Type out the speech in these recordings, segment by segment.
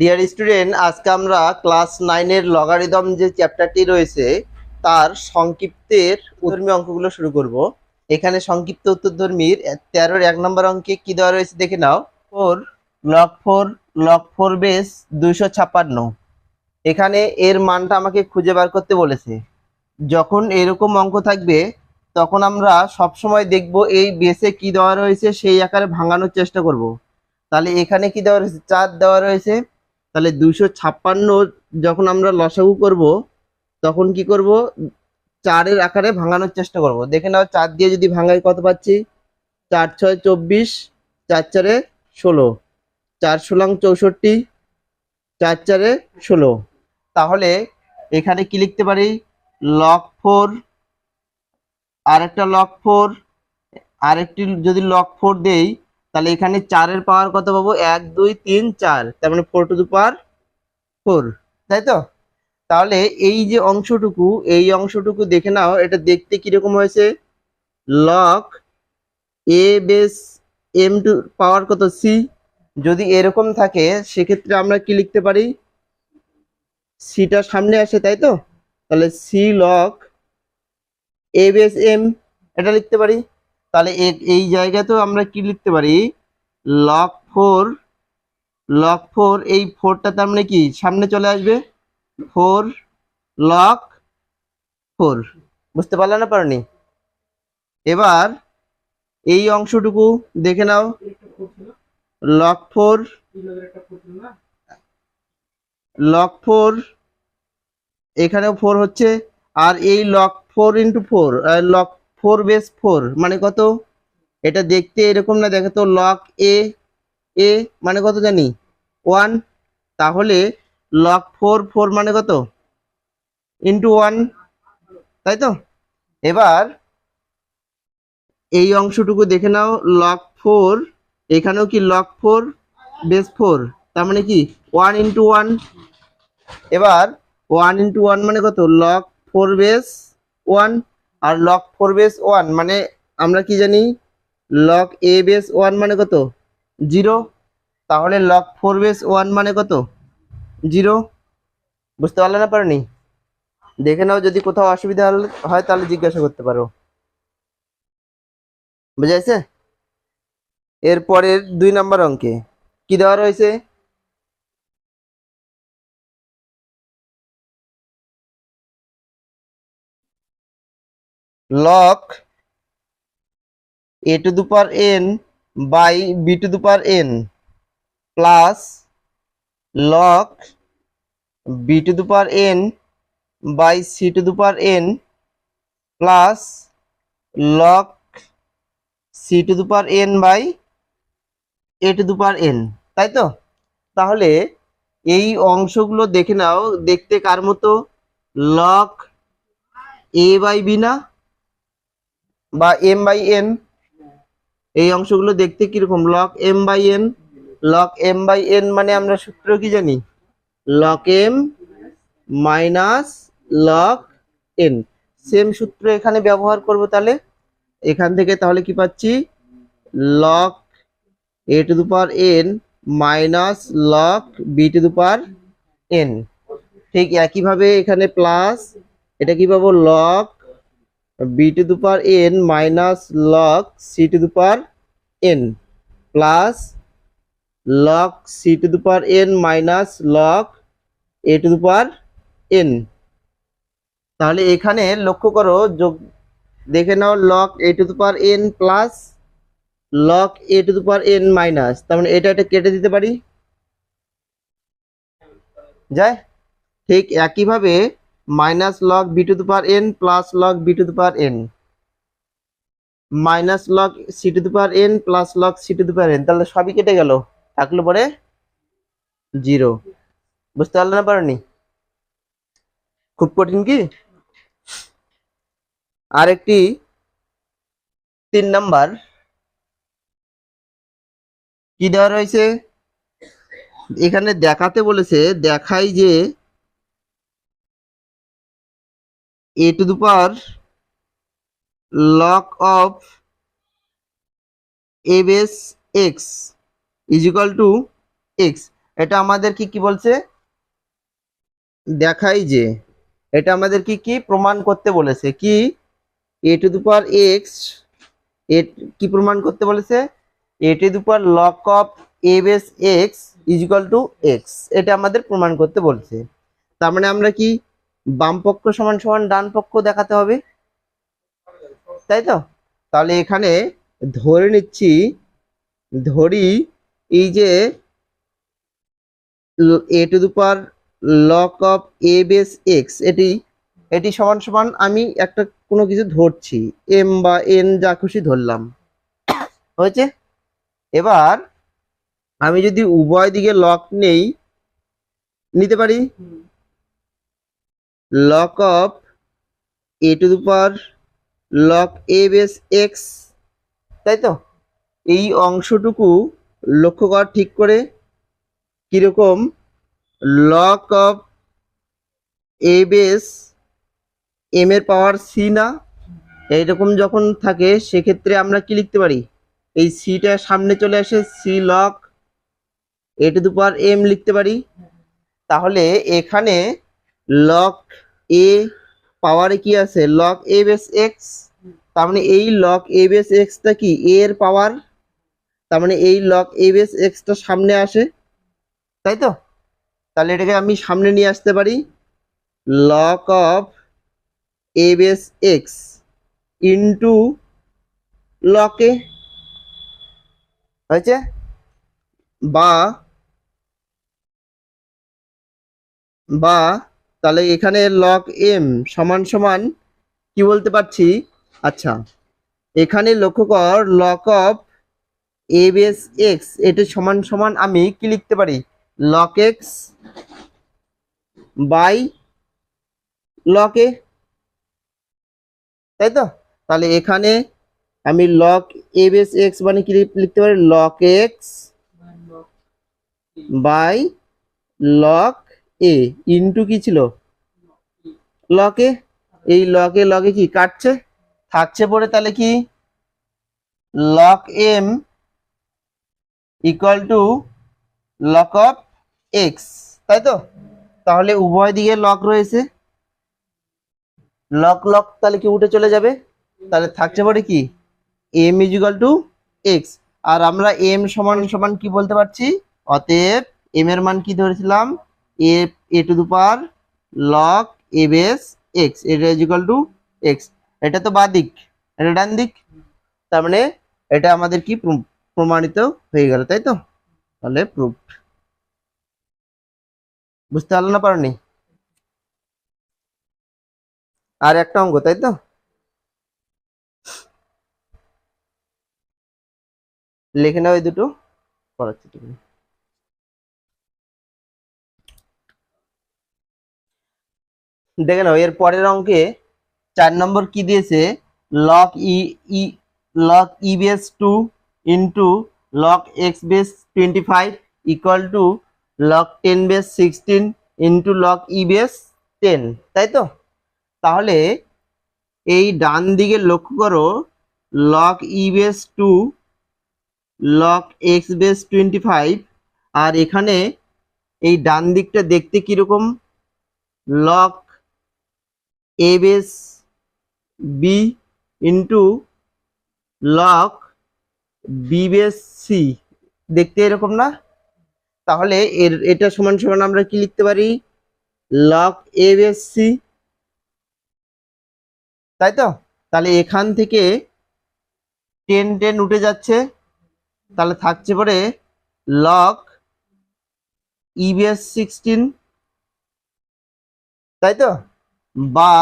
Dear student আজকে আমরা class নাইনের লগারিদম যে চ্যাপ্টারটি রয়েছে, তার সংক্ষিপ্তের উত্তরধর্মী অঙ্কগুলো শুরু করব। এখানে সংক্ষিপ্ত উত্তরধর্মীর তেরোর এক নম্বর অঙ্কে কি দেওয়া রয়েছে দেখে নাও। Four log four log four base দুইশো ছাপ্পান্ন। এখানে এর মানটা আমাকে খুঁজে বার করতে বলেছে। যখন এরকম অঙ্ক থাকবে, তখন আমরা সবসময় দেখব এই বেসে কি দেওয়া রয়েছে, সেই আকারে ভাঙানোর চেষ্টা করব। তাহলে এখানে কি দেওয়া রয়েছে? চার দেওয়া রয়েছে। তাহলে দুশো ছাপ্পান্ন যখন আমরা লসাগু করব, তখন কি করব? চারের আকারে ভাঙানোর চেষ্টা করব। দেখে নাও, চার দিয়ে যদি ভাঙাই কত পাচ্ছি? চার ছয় চব্বিশ, চার চারে ষোলো। চার ষোলাং চৌষট্টি, চার চারে ষোলো। তাহলে এখানে কি লিখতে পারি? লক ফোর আরেকটা লক ফোর আরেকটি যদি লক ফোর দেই তাহলে এখানে চারের পাওয়ার কত পাবো? এক, দুই, তিন, চার। তার মানে four two the power four তাই তো? তাহলে এই যে অংশটুকু, এই অংশটুকু দেখে নাও, এটা দেখতে কীরকম হয়েছে? Log a base m to power কত? সি যদি এরকম থাকে, সেক্ষেত্রে আমরা কি লিখতে পারি? সিটা সামনে আসে, তাই তো? তাহলে c log a base m এটা লিখতে পারি? তাহলে এই জায়গাতেও আমরা কি লিখতে পারি? লক ফোর লক ফোর এই ফোরটা তার মানে কি? সামনে চলে আসবে। ফোর লক ফোর বুঝতে পারলে না পারনি? এবার এই অংশটুকু দেখে নাও। লক ফোর লক ফোর এখানেও ফোর হচ্ছে। আর এই log four into four log four base four মানে কত? এটা দেখতে এরকম না, দেখে তো লক এ এ মানে কত জানি? ওয়ান তাহলে লক ফোর ফোর মানে কত? ইন্টু ওয়ান তাই তো? এবার এই অংশটুকু দেখে নাও লক ফোর এখানেও কি লক ফোর বেস ফোর তার মানে কি? ওয়ান ইন্টু ওয়ান এবার ওয়ান ইন্টু ওয়ান মানে কত? লক ফোর বেস ওয়ান আর লক ফোর বেস ওয়ান মানে আমরা কি জানি? লক এ বেস ওয়ান মানে কত? জিরো তাহলে লক ফোর বেস ওয়ান মানে কত? জিরো বুঝতে পারলে না পারনি? দেখে নাও, যদি কোথাও অসুবিধা হয় তাহলে জিজ্ঞাসা করতে পারো। বুঝাইছে এরপরের দুই নম্বর অঙ্কে কি দেওয়া রয়েছে? Log a to the power n by b to the power n plus log b to the power n by c to the power n plus log c to the power n by a to the power n তাই তো তাহলে এই অংশগুলো দেখে নাও দেখতে কার মতো log A by B না বা এম বাই এন এই অংশগুলো দেখতে কীরকম? Log m by n log m by n মানে আমরা সূত্র কি জানি? Log m minus log n same সূত্র এখানে ব্যবহার করব তাহলে? এখান থেকে তাহলে কি পাচ্ছি? Log a to the power n minus log b to the power n ঠিক একইভাবে এখানে প্লাস এটা কি পাবো? Log b to the power n minus log c to the power n plus log c to the power n minus log a to the power n তাহলে এখানে লক্ষ্য করো, যোগ, দেখে নাও log a to the power n plus log a to the power n minus তার মানে এটা এটা কেটে দিতে পারি? যায়? ঠিক একইভাবে minus log b to the power n plus log b to the power n minus log c to the power n plus log c to the power n তাহলে সবই কেটে গেল। থাকল পরে জিরো বুঝতে পারলে না পারোনি? খুব কঠিন কি? আরেকটি তিন নাম্বার। কি দেওয়া রয়েছে? এখানে দেখাতে বলেছে, দেখাই যে a to the power log of a base x is equal to x. এটা আমাদের কি বলছে? দেখাই যে, এটা আমাদের কি কি প্রমাণ করতে বলেছে? কি? এ টু দি পাওয়ার এক্স এ কি প্রমাণ করতে বলেছে? A to the power log of a base x is equal to x এটা আমাদের প্রমাণ করতে বলছে। তার মানে আমরা কি বাম পক্ষ সমান সমান ডান পক্ষ দেখাতে হবে। তাই তো? তাহলে এখানে ধরে নিচ্ছি, ধরি এই যে a to the power log of a base x এটি এটি সমান সমান আমি একটা কোনো কিছু ধরছি। এম বা এন যা খুশি ধরলাম। হয়েছে? এবার আমি যদি উভয় দিকে লক নেই, নিতে পারি? Log of a to the power log a base x তাই তো? এই অংশটুকু লক্ষ্য কর ঠিক করে, কীরকম? Log of a base m এর পাওয়ার সি না? এইরকম যখন থাকে, সেক্ষেত্রে আমরা কি লিখতে পারি? এই সিটা সামনে চলে আসে c log a to the power m লিখতে পারি। তাহলে এখানে লক এ পাওয়ারে কি আছে? লক এ বেস এক্স তার মানে এই লক এ বেস এক্সটা কি? এ এর পাওয়ার তার মানে এই লক এ বেস এক্সটা সামনে আসে, তাই তো? তাহলে এটাকে আমি সামনে নিয়ে আসতে পারি log of a base x into লকে হয়েছে? বা বা তাহলে এখানে লক এম সমান সমান কি বলতে পারছি? আচ্ছা এখানে লক্ষ্য কর log of a base x এটা সমান সমান আমি কি লিখতে পারি? Log x by log a তাই তো? তাহলে এখানে আমি লক এ বেস এক্স মানে কি লিখতে পারি? Log x by log a into কি ছিল? লকে এই লকে লকে কি? কাটছে? থাকছে পড়ে তাহলে কি? Log m equal to log of x তাই তো? তাহলে উভয় দিকে লক রয়েছে। লক লক তাহলে কি উঠে চলে যাবে? তাহলে থাকছে পড়ে কি? M is equal to x আর আমরা এম সমান সমান কি বলতে পারছি? অতএব এম এর মান কি ধরেছিলাম? A a to the power log a base x এটা ইজিক্যাল টু এক্স এটা তো বাঁ দিক, এটা ডান দিক। তার মানে এটা আমাদের কি প্রম- প্রমাণিত হয়ে গেল, তাই তো? তাহলে প্রুফ বুঝতে পারল না পারোনি? আর একটা অঙ্ক, তাই তো? লিখে নাও এই দুটো। করাচ্ছি দেখে নাও, এর পরের অঙ্কে চার নম্বর কি দিয়েছে? Log e e log e base two into log x base twenty five equal to log ten base sixteen into log e base ten তাই তো? তাহলে এই ডান দিকে লক্ষ্য করো log e base two log x base twenty five আর এখানে এই ডান দিকটা দেখতে কীরকম? Log a base b into log b base c দেখতে এরকম না? তাহলে এর, এটা সমান সমান আমরা কি লিখতে পারি? লক এ বেস সি তাই তো? তাহলে এখান থেকে টেন টেন উঠে যাচ্ছে। তাহলে থাকছে পরে লক ইবিএস সিক্সটিন তাই তো? বা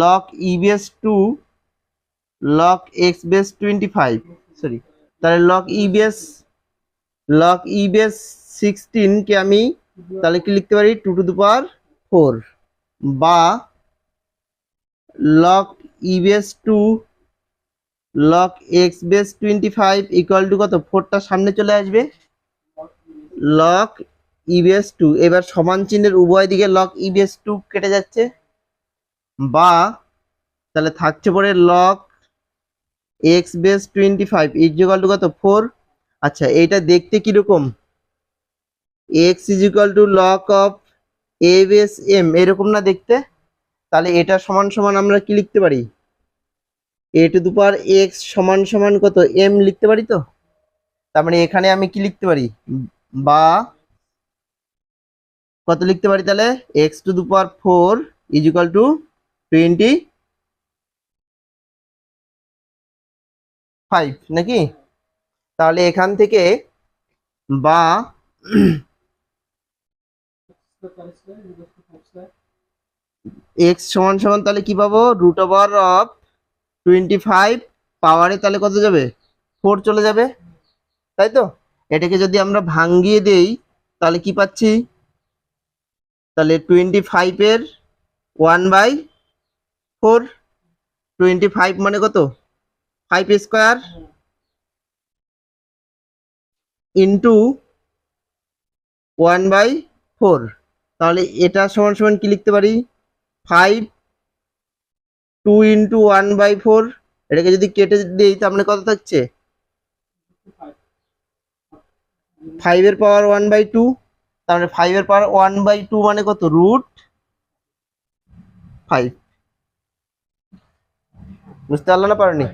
log e base two log x base twenty five sorry তাহলে log EBS log e base সিক্সটিনকে আমি তাহলে কি লিখতে পারি? Two to the power four বা log e base two log x base twenty five equal to কত ফোরটা সামনে চলে আসবে। লক ইবিএস টু এবার সমান চিহ্নের উভয় দিকে লক ইবিএস টু কেটে যাচ্ছে। বা তাহলে থাকছে পরে log x base twenty five equal to কত? ফোর আচ্ছা এইটা দেখতে কীরকম? X is equal to log of a base m এরকম না দেখতে? তাহলে এটা সমান সমান আমরা কি লিখতে পারি? এ টু দু এক্স সমান সমান কত? এম লিখতে পারি তো? তার মানে এখানে আমি কি লিখতে পারি? বা কত লিখতে পারি তাহলে? X to the power four is equal to twenty five নাকি? তাহলে এখান থেকে বা এক্স সমান সমান তাহলে কি পাবো? Root over of twenty five পাওয়ারে তাহলে কত যাবে? ফোর চলে যাবে। তাই তো? এটাকে যদি আমরা ভাঙ্গিয়ে দেই, তাহলে কি পাচ্ছি? তাহলে টোয়েন্টি ফাইভের one by four twenty five মানে কত? Five square into one by four তাহলে এটা সমান সমান কি লিখতে পারি? Five two into one by four এটাকে যদি কেটে দিই তার মানে কত থাকছে? ফাইভের পাওয়ার ওয়ান বাই টু তার মানে ফাইভের পাওয়ার ওয়ান বাই টু মানে কত? রুট ফাইভ বুঝতে পারল না পারোনি?